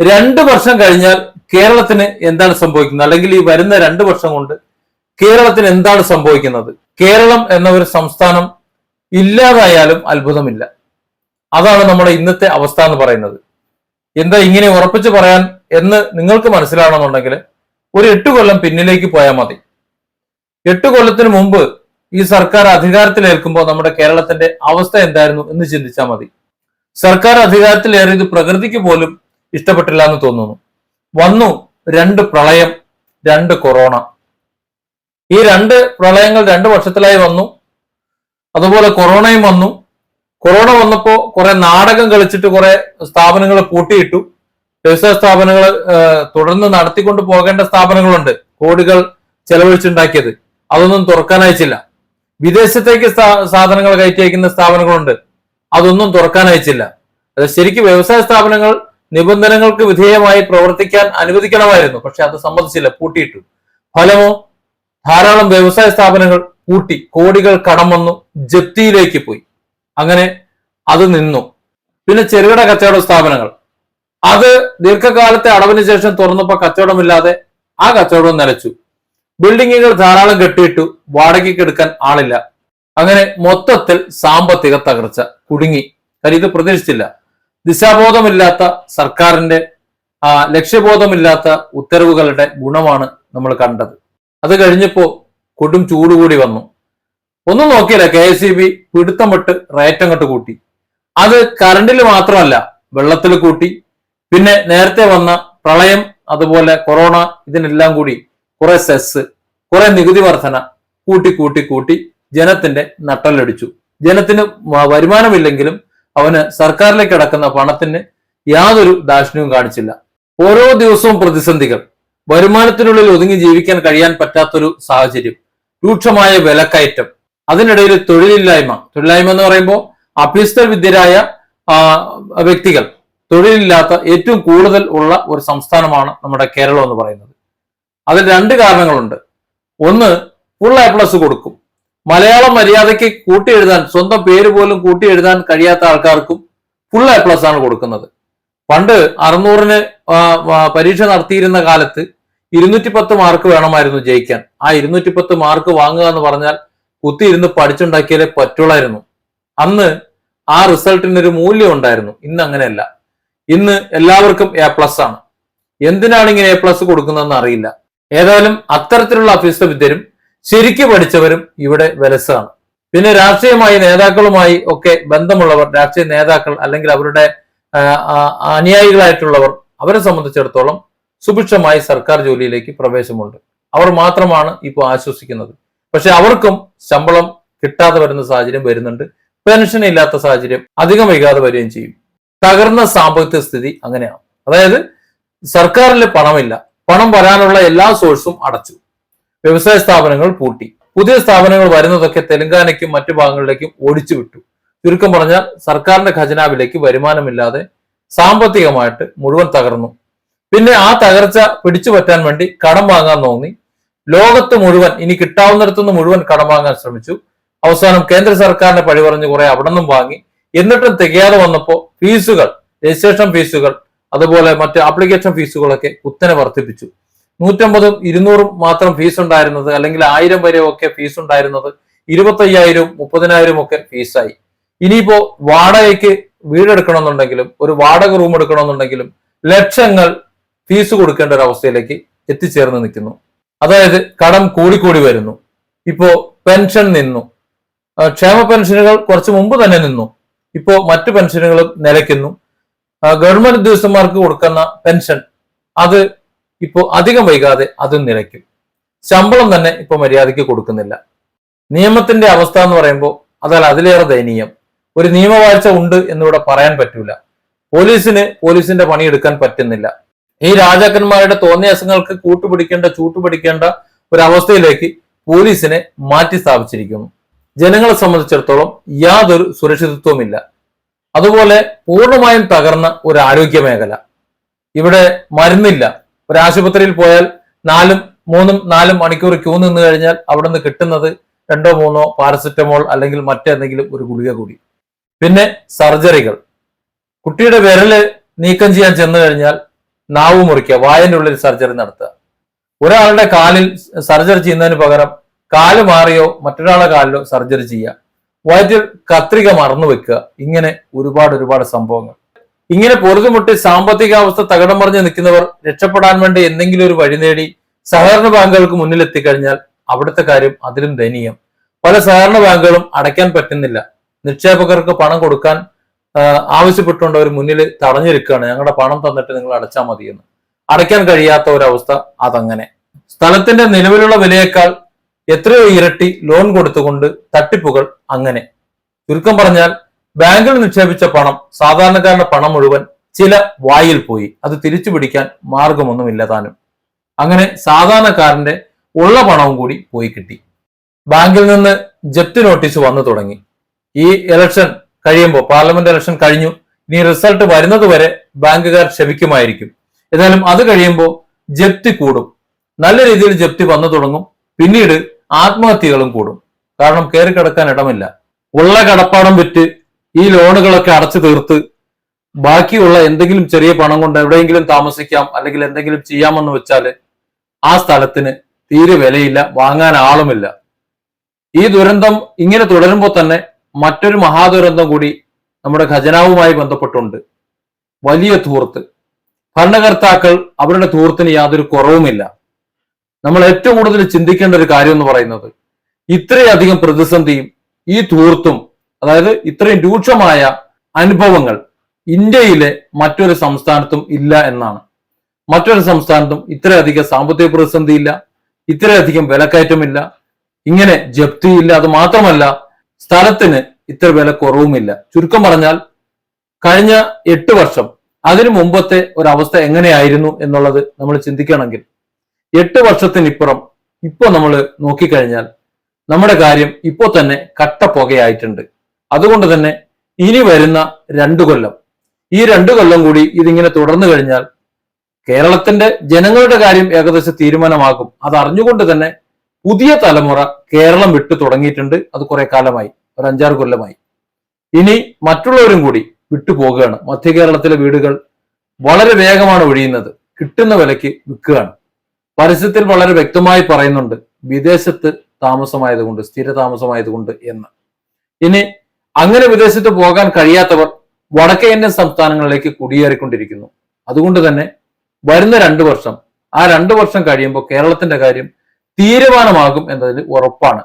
രണ്ട് വർഷം കഴിഞ്ഞാൽ കേരളത്തിന് എന്താണ് സംഭവിക്കുന്നത്? അല്ലെങ്കിൽ ഈ വരുന്ന രണ്ട് വർഷം കൊണ്ട് കേരളത്തിന് എന്താണ് സംഭവിക്കുന്നത്? കേരളം എന്ന ഒരു സംസ്ഥാനം ഇല്ലാതായാലും അത്ഭുതമില്ല. അതാണ് നമ്മുടെ ഇന്നത്തെ അവസ്ഥ എന്ന് പറയുന്നത്. എന്താ ഇങ്ങനെ ഉറപ്പിച്ചു പറയാൻ എന്ന് നിങ്ങൾക്ക് മനസ്സിലാവണമെന്നുണ്ടെങ്കിൽ ഒരു എട്ട് കൊല്ലം പിന്നിലേക്ക് പോയാൽ മതി. എട്ട് കൊല്ലത്തിന് മുമ്പ് ഈ സർക്കാർ അധികാരത്തിലേൽക്കുമ്പോൾ നമ്മുടെ കേരളത്തിന്റെ അവസ്ഥ എന്തായിരുന്നു എന്ന് ചിന്തിച്ചാൽ മതി. സർക്കാർ അധികാരത്തിലേറിയത് പ്രകൃതിക്ക് പോലും ഇഷ്ടപ്പെട്ടില്ല എന്ന് തോന്നുന്നു. വന്നു രണ്ട് പ്രളയം രണ്ട് കൊറോണ. ഈ രണ്ട് പ്രളയങ്ങൾ രണ്ട് വർഷത്തിലായി വന്നു. അതുപോലെ കൊറോണയും വന്നു. കൊറോണ വന്നപ്പോൾ കുറെ നാടകം കളിച്ചിട്ട് കുറെ സ്ഥാപനങ്ങൾ പൂട്ടിയിട്ടു. വ്യവസായ സ്ഥാപനങ്ങൾ തുടർന്ന് നടത്തിക്കൊണ്ട് പോകേണ്ട സ്ഥാപനങ്ങളുണ്ട് കോടികൾ ചെലവഴിച്ചുണ്ടാക്കിയത്. അതൊന്നും തുറക്കാൻ അയച്ചില്ല വിദേശത്തേക്ക് സാധനങ്ങൾ കയറ്റി അയക്കുന്ന സ്ഥാപനങ്ങളുണ്ട്. അതൊന്നും തുറക്കാൻ അയച്ചില്ല അത് ശരിക്കും വ്യവസായ സ്ഥാപനങ്ങൾ നിബന്ധനകൾക്ക് വിധേയമായി പ്രവർത്തിക്കാൻ അനുവദിക്കണമായിരുന്നു. പക്ഷെ അത് സമ്മതിച്ചില്ല പൂട്ടിയിട്ടു. ഫലമോ? ധാരാളം വ്യവസായ സ്ഥാപനങ്ങൾ പൂട്ടി കോടികൾ കടം വന്നു ജപ്തിയിലേക്ക് പോയി. അങ്ങനെ അത് നിന്നു. പിന്നെ ചെറുകിട കച്ചവട സ്ഥാപനങ്ങൾ. അത് ദീർഘകാലത്തെ അടവിന് ശേഷം തുറന്നപ്പോ കച്ചവടമില്ലാതെ ആ കച്ചവടം നിലച്ചു ബിൽഡിങ്ങുകൾ ധാരാളം കെട്ടിയിട്ടു വാടകയ്ക്ക് എടുക്കാൻ ആളില്ല. അങ്ങനെ മൊത്തത്തിൽ സാമ്പത്തിക തകർച്ച കുടുങ്ങി. കാര്യം ഇത് പ്രതീക്ഷിച്ചില്ല. ദിശാബോധമില്ലാത്ത സർക്കാരിന്റെ ആ ലക്ഷ്യബോധമില്ലാത്ത ഉത്തരവുകളുടെ ഗുണമാണ് നമ്മൾ കണ്ടത്. അത് കഴിഞ്ഞപ്പോൾ കൊടും ചൂട് കൂടി വന്നു. ഒന്നും നോക്കിയില്ല കെ എസ് ഇ ബി പിടുത്തം വിട്ട് റേറ്റ് അങ്ങോട്ട് കൂട്ടി. അത് കറണ്ടിൽ മാത്രമല്ല വെള്ളത്തിൽ കൂട്ടി. പിന്നെ നേരത്തെ വന്ന പ്രളയം അതുപോലെ കൊറോണ ഇതിനെല്ലാം കൂടി കുറെ സെസ് കുറെ നികുതി വർധന കൂട്ടി കൂട്ടി കൂട്ടി ജനത്തിന്റെ നട്ടലടിച്ചു ജനത്തിന് വരുമാനമില്ലെങ്കിലും അവന് സർക്കാരിലേക്ക് അടക്കുന്ന പണത്തിന് യാതൊരു ദാക്ഷിണ്യവും കാണിച്ചില്ല. ഓരോ ദിവസവും പ്രതിസന്ധികൾ. വരുമാനത്തിനുള്ളിൽ ഒതുങ്ങി ജീവിക്കാൻ കഴിയാൻ പറ്റാത്തൊരു സാഹചര്യം. രൂക്ഷമായ വിലക്കയറ്റം. അതിനിടയിൽ തൊഴിലില്ലായ്മ. തൊഴിലില്ലായ്മ എന്ന് പറയുമ്പോൾ അഭ്യസ്ത വിദ്യരായ വ്യക്തികൾ. തൊഴിലില്ലാത്ത ഏറ്റവും കൂടുതൽ ഉള്ള ഒരു സംസ്ഥാനമാണ് നമ്മുടെ കേരളം എന്ന് പറയുന്നത്. അതിൽ രണ്ട് കാരണങ്ങളുണ്ട്. ഒന്ന് ഫുൾ എ പ്ലസ് കൊടുക്കും. മലയാളം മര്യാദയ്ക്ക് കൂട്ടി എഴുതാൻ സ്വന്തം പേര് പോലും കൂട്ടി എഴുതാൻ കഴിയാത്ത ആൾക്കാർക്കും ഫുൾ എ പ്ലസ് ആണ് കൊടുക്കുന്നത്. പണ്ട് അറുന്നൂറിന് പരീക്ഷ നടത്തിയിരുന്ന കാലത്ത് ഇരുന്നൂറ്റി പത്ത് മാർക്ക് വേണമായിരുന്നു ജയിക്കാൻ. ആ ഇരുന്നൂറ്റി പത്ത് മാർക്ക് വാങ്ങുക എന്ന് പറഞ്ഞാൽ കുത്തിയിരുന്ന് പഠിച്ചുണ്ടാക്കിയാലേ പറ്റുള്ളായിരുന്നു. അന്ന് ആ റിസൾട്ടിനൊരു മൂല്യം ഉണ്ടായിരുന്നു. ഇന്ന് അങ്ങനെയല്ല. ഇന്ന് എല്ലാവർക്കും എ പ്ലസ് ആണ്. എന്തിനാണ് ഇങ്ങനെ എ പ്ലസ് കൊടുക്കുന്നതെന്ന് അറിയില്ല. ഏതായാലും അത്തരത്തിലുള്ള അഭ്യസ്ത വിദ്യരും ശരിക്ക് പഠിച്ചവരും ഇവിടെ വലസാണ്. പിന്നെ രാഷ്ട്രീയമായി നേതാക്കളുമായി ഒക്കെ ബന്ധമുള്ളവർ രാഷ്ട്രീയ നേതാക്കൾ അല്ലെങ്കിൽ അവരുടെ അനുയായികളായിട്ടുള്ളവർ അവരെ സംബന്ധിച്ചിടത്തോളം സുഭിക്ഷമായി സർക്കാർ ജോലിയിലേക്ക് പ്രവേശമുണ്ട്. അവർ മാത്രമാണ് ഇപ്പോൾ ആശ്വസിക്കുന്നത്. പക്ഷെ അവർക്കും ശമ്പളം കിട്ടാതെ വരുന്ന സാഹചര്യം വരുന്നുണ്ട്. പെൻഷൻ ഇല്ലാത്ത സാഹചര്യം അധികം വൈകാതെ വരികയും ചെയ്യും. തകർന്ന സാമ്പത്തിക സ്ഥിതി അങ്ങനെയാണ്. അതായത് സർക്കാരിൽ പണമില്ല. പണം വരാനുള്ള എല്ലാ സോഴ്സും അടച്ചു. വ്യവസായ സ്ഥാപനങ്ങൾ പൂട്ടി. പുതിയ സ്ഥാപനങ്ങൾ വരുന്നതൊക്കെ തെലങ്കാനയ്ക്കും മറ്റു ഭാഗങ്ങളിലേക്കും ഓടിച്ചു വിട്ടു. ചുരുക്കം പറഞ്ഞാൽ സർക്കാരിന്റെ ഖജനാവിലേക്ക് വരുമാനമില്ലാതെ സാമ്പത്തികമായിട്ട് മുഴുവൻ തകർന്നു. പിന്നെ ആ തകർച്ച പിടിച്ചു പറ്റാൻ വേണ്ടി കടം വാങ്ങാൻ തോന്നി. ലോകത്ത് മുഴുവൻ ഇനി കിട്ടാവുന്നിടത്തുനിന്ന് മുഴുവൻ കടം വാങ്ങാൻ ശ്രമിച്ചു. അവസാനം കേന്ദ്ര സർക്കാരിന്റെ പഴി പറഞ്ഞു കുറെ അവിടെ നിന്നും വാങ്ങി. എന്നിട്ടും തികയാതെ വന്നപ്പോൾ ഫീസുകൾ രജിസ്ട്രേഷൻ ഫീസുകൾ അതുപോലെ മറ്റ് ആപ്ലിക്കേഷൻ ഫീസുകളൊക്കെ കുത്തനെ വർദ്ധിപ്പിച്ചു. നൂറ്റമ്പതും ഇരുന്നൂറും മാത്രം ഫീസ് ഉണ്ടായിരുന്നത് അല്ലെങ്കിൽ ആയിരം വരെ ഒക്കെ ഫീസ് ഉണ്ടായിരുന്നത് ഇരുപത്തയ്യായിരവും മുപ്പതിനായിരം ഒക്കെ ഫീസായി ഇനിയിപ്പോ വാടകയ്ക്ക് വീടെടുക്കണമെന്നുണ്ടെങ്കിലും ഒരു വാടക റൂം എടുക്കണമെന്നുണ്ടെങ്കിലും ലക്ഷങ്ങൾ ഫീസ് കൊടുക്കേണ്ട ഒരു അവസ്ഥയിലേക്ക് എത്തിച്ചേർന്ന് നിൽക്കുന്നു. അതായത് കടം കൂടിക്കൂടി വരുന്നു. ഇപ്പോ പെൻഷൻ നിന്നു. ക്ഷേമ പെൻഷനുകൾ കുറച്ച് മുമ്പ് തന്നെ നിന്നു. ഇപ്പോ മറ്റു പെൻഷനുകളും നിലയ്ക്കുന്നു. ഗവൺമെന്റ് ഉദ്യോഗസ്ഥന്മാർക്ക് കൊടുക്കുന്ന പെൻഷൻ അത് ഇപ്പോ അധികം വൈകാതെ അതും നിലയ്ക്കും ശമ്പളം തന്നെ ഇപ്പോൾ മര്യാദയ്ക്ക് കൊടുക്കുന്നില്ല. നിയമത്തിന്റെ അവസ്ഥ എന്ന് പറയുമ്പോൾ അതല്ല അതിലേറെ ദയനീയം. ഒരു നിയമവാഴ്ച ഉണ്ട് എന്നിവിടെ പറയാൻ പറ്റൂല. പോലീസിന് പോലീസിന്റെ പണിയെടുക്കാൻ പറ്റുന്നില്ല. ഈ രാജാക്കന്മാരുടെ തോന്നിയാസങ്ങൾക്ക് കൂട്ടുപിടിക്കേണ്ട ചൂട്ടുപിടിക്കേണ്ട ഒരു അവസ്ഥയിലേക്ക് പോലീസിനെ മാറ്റി സ്ഥാപിച്ചിരിക്കുന്നു. ജനങ്ങളെ സംബന്ധിച്ചിടത്തോളം യാതൊരു സുരക്ഷിതത്വമില്ല അതുപോലെ പൂർണമായും തകർന്ന ഒരു ആരോഗ്യ മേഖല. ഇവിടെ മരുന്നില്ല. ഒരു ആശുപത്രിയിൽ പോയാൽ നാലും മൂന്നും നാലും മണിക്കൂർ ക്യൂ നിന്ന് കഴിഞ്ഞാൽ അവിടെ നിന്ന് കിട്ടുന്നത് രണ്ടോ മൂന്നോ പാരസെറ്റമോൾ അല്ലെങ്കിൽ മറ്റെന്തെങ്കിലും ഒരു ഗുളിക കൂടി. പിന്നെ സർജറികൾ. കുട്ടിയുടെ വിരൽ നീക്കം ചെയ്യാൻ ചെന്നു കഴിഞ്ഞാൽ നാവ് മുറിക്കുക വായന്റെ ഉള്ളിൽ സർജറി നടത്തുക. ഒരാളുടെ കാലിൽ സർജറി ചെയ്യുന്നതിന് പകരം കാൽ മാറിയോ മറ്റൊരാളുടെ കാലിലോ സർജറി ചെയ്യുക. വയറ്റിൽ കത്രിക മറന്നു വെക്കുക. ഇങ്ങനെ ഒരുപാട് ഒരുപാട് സംഭവങ്ങൾ. ഇങ്ങനെ പൊറുതുമുട്ടി സാമ്പത്തിക അവസ്ഥ തകിടം മറിഞ്ഞ് നിൽക്കുന്നവർ രക്ഷപ്പെടാൻ വേണ്ടി എന്തെങ്കിലും ഒരു വഴി നേടി സഹകരണ ബാങ്കുകൾക്ക് മുന്നിൽ എത്തിക്കഴിഞ്ഞാൽ അവിടുത്തെ കാര്യം അതിലും ദയനീയം. പല സഹകരണ ബാങ്കുകളും അടയ്ക്കാൻ പറ്റുന്നില്ല. നിക്ഷേപകർക്ക് പണം കൊടുക്കാൻ ആ, ആവശ്യപ്പെട്ടുകൊണ്ട് അവർ മുന്നിൽ തടഞ്ഞിരിക്കുകയാണ്. ഞങ്ങളുടെ പണം തന്നിട്ട് നിങ്ങൾ അടച്ചാൽ മതിയെന്ന്. അടയ്ക്കാൻ കഴിയാത്ത ഒരവസ്ഥ അതങ്ങനെ. സ്ഥലത്തിന്റെ നിലവിലുള്ള വിലയേക്കാൾ എത്രയോ ഇരട്ടി ലോൺ കൊടുത്തുകൊണ്ട് തട്ടിപ്പുകൾ അങ്ങനെ. ചുരുക്കം പറഞ്ഞാൽ ബാങ്കിൽ നിക്ഷേപിച്ച പണം സാധാരണക്കാരുടെ പണം മുഴുവൻ ചില വായിൽ പോയി. അത് തിരിച്ചു പിടിക്കാൻ മാർഗമൊന്നുമില്ല അങ്ങനെ സാധാരണക്കാരന്റെ ഉള്ള പണവും കൂടി പോയി കിട്ടി. ബാങ്കിൽ നിന്ന് ജപ്തി നോട്ടീസ് വന്നു തുടങ്ങി. ഈ ഇലക്ഷൻ കഴിയുമ്പോൾ പാർലമെന്റ് ഇലക്ഷൻ കഴിഞ്ഞു. ഇനി റിസൾട്ട് വരുന്നത് വരെ ബാങ്കുകാർ ക്ഷമിക്കുമായിരിക്കും. എന്നാലും അത് കഴിയുമ്പോൾ ജപ്തി കൂടും. നല്ല രീതിയിൽ ജപ്തി വന്നു തുടങ്ങും. പിന്നീട് ആത്മഹത്യകളും കൂടും. കാരണം കയറി കിടക്കാൻ ഇടമില്ല. ഉള്ള കടപ്പാടം വിറ്റ് ഈ ലോണുകളൊക്കെ അടച്ചു തീർത്ത് ബാക്കിയുള്ള എന്തെങ്കിലും ചെറിയ പണം കൊണ്ട് എവിടെയെങ്കിലും താമസിക്കാം അല്ലെങ്കിൽ എന്തെങ്കിലും ചെയ്യാമെന്ന് വെച്ചാൽ ആ സ്ഥലത്തിന് തീരെ വിലയില്ല വാങ്ങാൻ ആളുമില്ല. ഈ ദുരന്തം ഇങ്ങനെ തുടരുമ്പോൾ തന്നെ മറ്റൊരു മഹാദുരന്തം കൂടി നമ്മുടെ ഖജനാവുമായി ബന്ധപ്പെട്ടുണ്ട്. വലിയ തൂർത്ത്. ഭരണകർത്താക്കൾ അവരുടെ തൂർത്തിന് യാതൊരു കുറവുമില്ല. നമ്മൾ ഏറ്റവും കൂടുതൽ ചിന്തിക്കേണ്ട ഒരു കാര്യം എന്ന് പറയുന്നത് ഇത്രയധികം പ്രതിസന്ധിയും ഈ ധൂർത്തും അതായത് ഇത്രയും രൂക്ഷമായ അനുഭവങ്ങൾ ഇന്ത്യയിലെ മറ്റൊരു സംസ്ഥാനത്തും ഇല്ല എന്നാണ്. മറ്റൊരു സംസ്ഥാനത്തും ഇത്രയധികം സാമ്പത്തിക പ്രതിസന്ധി ഇല്ല ഇത്രയധികം വിലക്കയറ്റമില്ല ഇങ്ങനെ ജപ്തിയില്ല. അത് മാത്രമല്ല സ്ഥലത്തിന് ഇത്ര വില കുറവുമില്ല. ചുരുക്കം പറഞ്ഞാൽ കഴിഞ്ഞ എട്ട് വർഷം അതിനു മുമ്പത്തെ ഒരവസ്ഥ എങ്ങനെയായിരുന്നു എന്നുള്ളത് നമ്മൾ ചിന്തിക്കണമെങ്കിൽ എട്ട് വർഷത്തിനിപ്പുറം ഇപ്പൊ നമ്മൾ നോക്കിക്കഴിഞ്ഞാൽ നമ്മുടെ കാര്യം ഇപ്പോൾ തന്നെ കട്ട പുകയായിട്ടുണ്ട്. അതുകൊണ്ട് തന്നെ ഇനി വരുന്ന രണ്ടു കൊല്ലം. ഈ രണ്ടു കൊല്ലം കൂടി ഇതിങ്ങനെ തുടർന്നു കഴിഞ്ഞാൽ കേരളത്തിന്റെ ജനങ്ങളുടെ കാര്യം ഏകദേശം തീരുമാനമാകും. അത് അറിഞ്ഞുകൊണ്ട് തന്നെ പുതിയ തലമുറ കേരളം വിട്ടു തുടങ്ങിയിട്ടുണ്ട്. അത് കുറെ കാലമായി. ഒരു അഞ്ചാറ് കൊല്ലമായി. ഇനി മറ്റുള്ളവരും കൂടി വിട്ടുപോകുകയാണ് മധ്യ കേരളത്തിലെ വീടുകൾ വളരെ വേഗമാണ് ഒഴിയുന്നത്. കിട്ടുന്ന വിലയ്ക്ക് വിൽക്കുകയാണ്. പരസ്യത്തിൽ വളരെ വ്യക്തമായി പറയുന്നുണ്ട് വിദേശത്ത് താമസമായതുകൊണ്ട് സ്ഥിര താമസമായതുകൊണ്ട് എന്ന്. ഇനി അങ്ങനെ വിദേശത്ത് പോകാൻ കഴിയാത്തവർ വടക്കേ ഇന്ത്യൻ സംസ്ഥാനങ്ങളിലേക്ക് കുടിയേറിക്കൊണ്ടിരിക്കുന്നു. അതുകൊണ്ട് തന്നെ വരുന്ന രണ്ടു വർഷം ആ രണ്ടു വർഷം കഴിയുമ്പോൾ കേരളത്തിന്റെ കാര്യം തീരുമാനമാകും എന്നതിൽ ഉറപ്പാണ്.